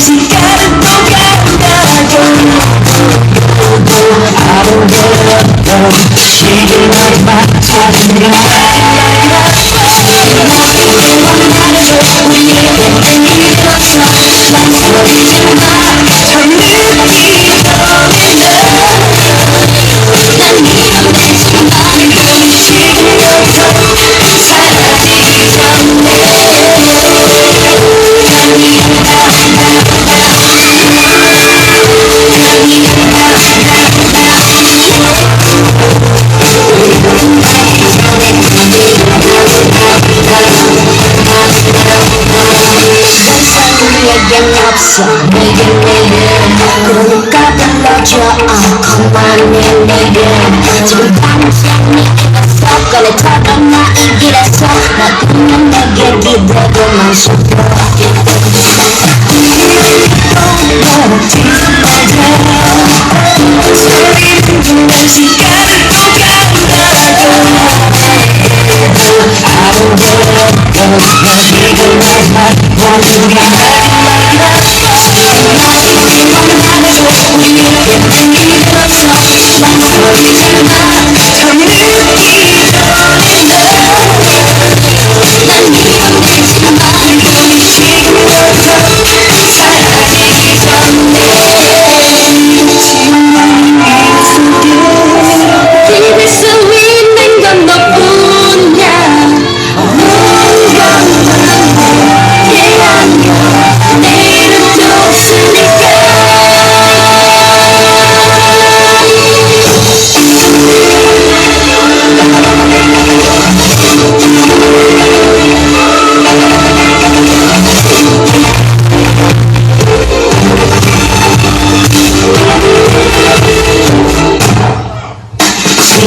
시간은 또 간다고 아름다웠던 시계 마지막 사 없어. 내겐 내겐 그러니까 불러줘. 어 그만해 내겐 지금 당장이 익었어. 꺼내 털어놔 이 길에서 나 그냥 내게 기대고만 싶어 시간은 또 간다고 아름다웠 Música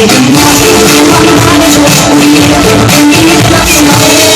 I'm not heart is warm. I'm